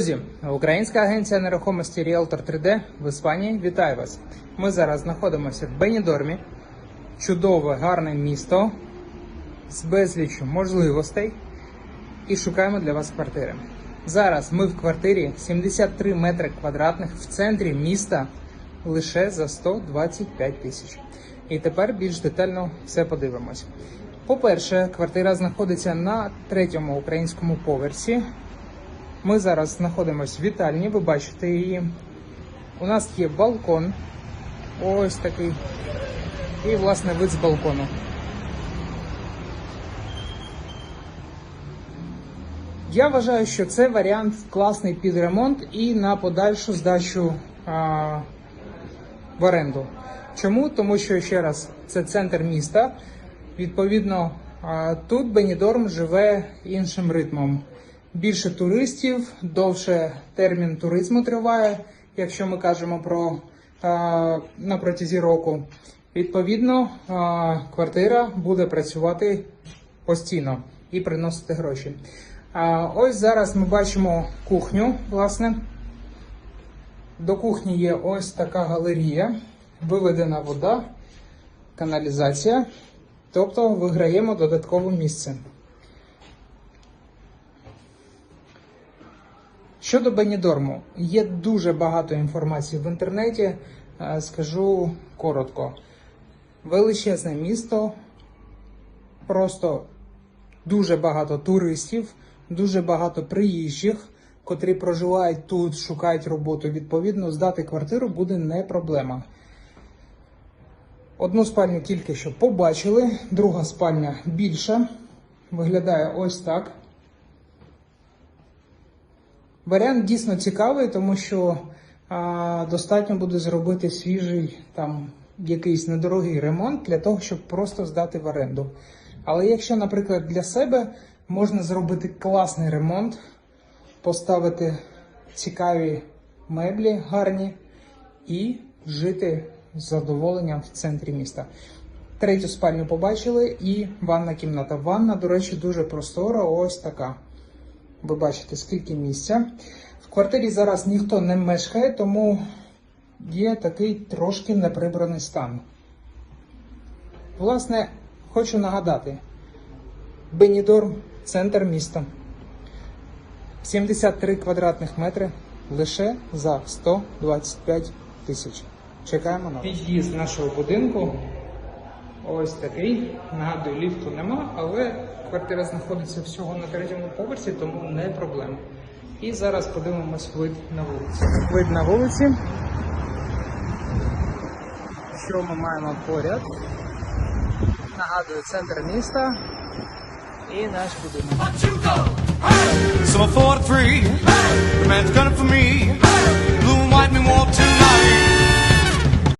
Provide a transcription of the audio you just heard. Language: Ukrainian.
Друзі, українська агенція нерухомості Realtor 3D в Іспанії вітаю вас. Ми зараз знаходимося в Бенідормі, чудове, гарне місто з безліччю можливостей і шукаємо для вас квартири. Зараз ми в квартирі 73 метри квадратних в центрі міста лише за 125 тисяч. І тепер більш детально все подивимось. По-перше, квартира знаходиться на третьому українському поверсі. Ми зараз знаходимося в вітальні, ви бачите її. У нас є балкон. Ось такий. І, власне, вид з балкону. Я вважаю, що це варіант класний під ремонт і на подальшу здачу а, в оренду. Чому? Тому що ще раз це центр міста. Відповідно, а, тут Бенідорм живе іншим ритмом. Більше туристів, довше термін туризму триває, якщо ми кажемо про на протязі року. Відповідно, квартира буде працювати постійно і приносити гроші. Ось зараз ми бачимо кухню, власне. До кухні є ось така галерія, виведена вода, каналізація. Тобто виграємо додаткове місце. Щодо Бенідорму, є дуже багато інформації в інтернеті. Е, Скажу коротко. Величезне місто, просто дуже багато туристів, дуже багато приїжджих, котрі проживають тут, шукають роботу. Відповідно, здати квартиру буде не проблема. Одну спальню тільки що побачили, друга спальня більша. Виглядає ось так. Варіант дійсно цікавий, тому що а, достатньо буде зробити свіжий там якийсь недорогий ремонт для того, щоб просто здати в оренду. Але якщо, наприклад, для себе можна зробити класний ремонт, поставити цікаві меблі гарні і жити з задоволенням в центрі міста. Третю спальню побачили і ванна кімната. Ванна, до речі, дуже простора, ось така. Ви бачите, скільки місця. В квартирі зараз ніхто не мешкає, тому є такий трошки неприбраний стан. Власне, хочу нагадати: Бенідорм, центр міста. 73 квадратних метри лише за 125 тисяч. Чекаємо на під'їзд нашого будинку. Ось такий. Нагадую, ліфту нема, але квартира знаходиться всього на третьому поверсі, тому не проблема. І зараз подивимось вид на вулиці. Вид на вулиці. Що ми маємо поряд? Нагадую, центр міста і наш будинок. So four to three,